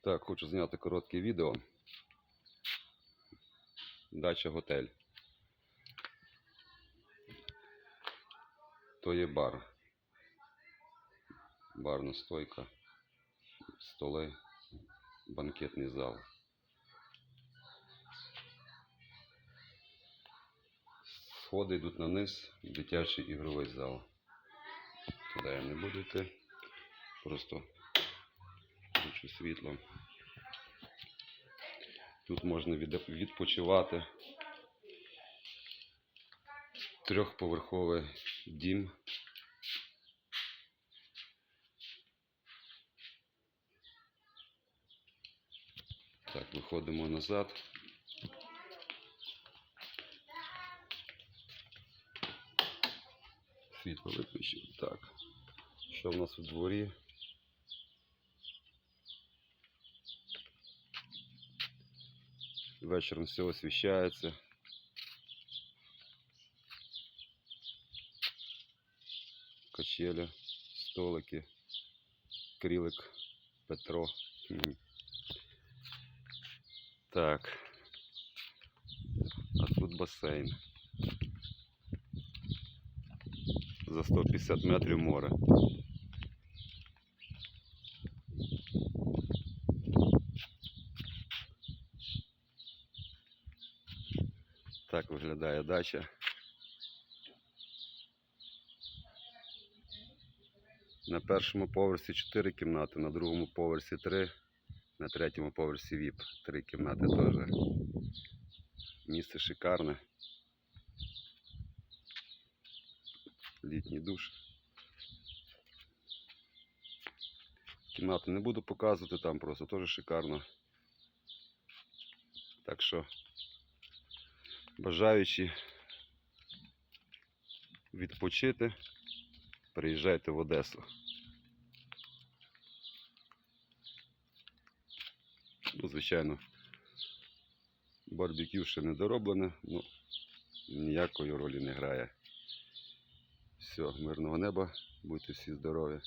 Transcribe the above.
Так, хочу зняти коротке відео. Дача готель. То є бар. Барна стойка, столи, банкетний зал. Сходи йдуть на низ, дитячий ігровий зал. Туди я не буду йти. Просто включу світло. Тут можна відпочивати. Трьохповерховий дім. Так, виходимо назад. Світло виключив. Так. Що в нас у дворі? Вечером все освещается. Качели, столики, крилик, Петро. Так. А тут басейн. За 150 метрів море. Так виглядає дача. На першому поверсі 4 кімнати, на другому поверсі 3, на третьому поверсі ВІП 3 кімнати теж. Місце шикарне. Літній душ. Кімнати не буду показувати, там просто теж шикарно. Так що бажаючи відпочити, приїжджайте в Одесу. Ну, звичайно, барбекю ще не дороблене, ну ніякої ролі не грає. Все, мирного неба, будьте всі здорові.